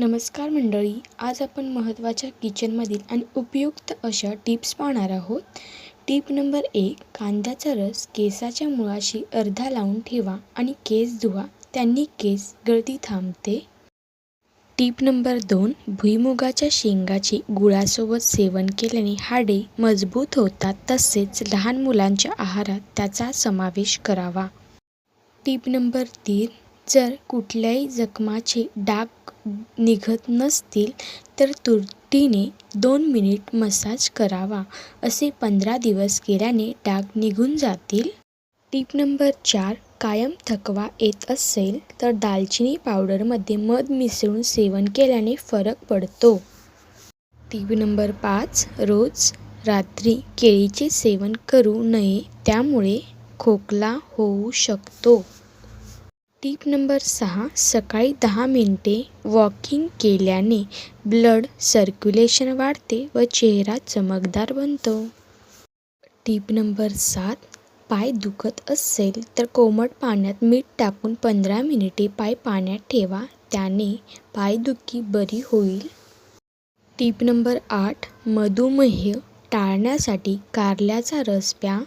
नमस्कार मंडळी आज आपण महत्त्वाच्या किचनमधील आणि उपयुक्त अशा टिप्स पाहणार आहोत. टिप नंबर एक कांद्याचा रस केसाच्या मुळाशी अर्धा लावून ठेवा आणि केस धुवा त्यांनी केस गळती थांबते. टिप नंबर दोन भुईमुगाच्या शेंगाचे गुळासोबत सेवन केल्याने हाडे मजबूत होतात तसेच लहान मुलांच्या आहारात त्याचा समावेश करावा. टिप नंबर तीन जर कुठल्याही जखमाचे डाग निघत नसतील तर तुरटीने दोन मिनिट मसाज करावा असे पंधरा दिवस केल्याने डाग निघून जातील. टीप नंबर चार कायम थकवा येत असेल तर दालचिनी पावडरमध्ये मध मिसळून सेवन केल्याने फरक पडतो. टीप नंबर पाच रोज रात्री केळीचे सेवन करू नये त्यामुळे खोकला होऊ शकतो. टीप नंबर सहा सकाळी दहा मिनिटे वॉकिंग केल्याने ब्लड सर्क्युलेशन वाढते व चेहरा चमकदार बनतो. टीप नंबर सात पाय दुखत असेल तर कोमट पाण्यात मीठ टाकून पंधरा मिनिटे पाय पाण्यात ठेवा त्याने पायदुखी बरी होईल. टीप नंबर आठ मधुमेह टाळण्यासाठी कारल्याचा रस प्या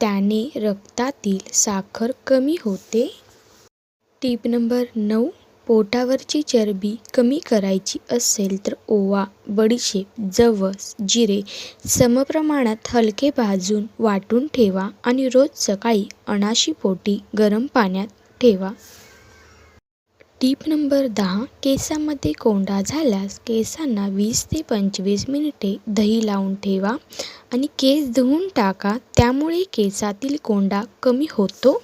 त्याने रक्तातील साखर कमी होते. टीप नंबर नऊ. पोटावरची चरबी कमी करायची असेल तर ओवा बडीशेप जवस जिरे समप्रमाणात हलके भाजून वाटून ठेवा आणि रोज सकाळी अनाशी पोटी गरम पाण्यात ठेवा. टीप नंबर दहा. केसामध्ये कोंडा झाल्यास केसांना वीस ते पंचवीस मिनिटे दही लावून ठेवा आणि केस धुवून टाका. त्यामुळे केसातील कोंडा कमी होतो.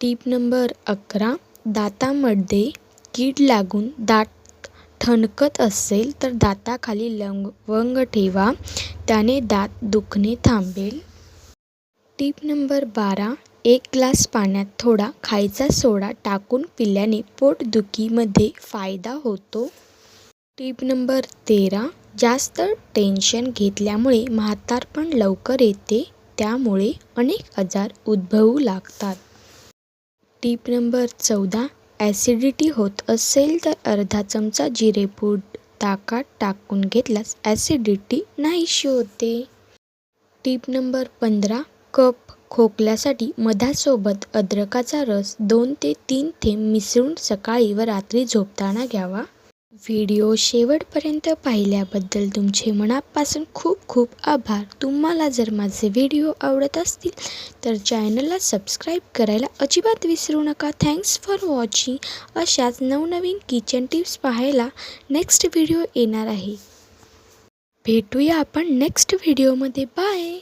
टीप नंबर अकरा दातामध्ये कीड लागून दात ठणकत असेल तर दाताखाली लवंग ठेवा. त्याने दात दुखणे थांबेल. टीप नंबर बारा एक ग्लास पाण्यात थोडा खायचा सोडा टाकून पिल्याने पोटदुखीमध्ये फायदा होतो. टीप नंबर तेरा जास्त टेन्शन घेतल्यामुळे म्हातारपण लवकर येते. त्यामुळे अनेक आजार उद्भवू लागतात. टीप नंबर चौदा ॲसिडिटी होत असेल तर अर्धा चमचा जिरेपूड ताकात टाकून घेतल्यास ॲसिडिटी नाहीशी होते. टीप नंबर पंधरा कप खोकल्यासाठी मधासोबत अद्रकाचा रस दोन ते तीन थेंब मिसळून सकाळी व रात्री झोपताना घ्यावा. व्हिडिओ शेवटपर्यंत पाहिल्याबद्दल तुमचे मनापासून खूप खूप आभार. तुम्हाला जर माझे व्हिडिओ आवडत असतील तर चॅनलला सबस्क्राईब करायला अजिबात विसरू नका. थँक्स फॉर वॉचिंग अशाच नवनवीन किचन टिप्स पाहायला नेक्स्ट व्हिडिओ येणार आहे. भेटूया आपण नेक्स्ट व्हिडिओमध्ये बाय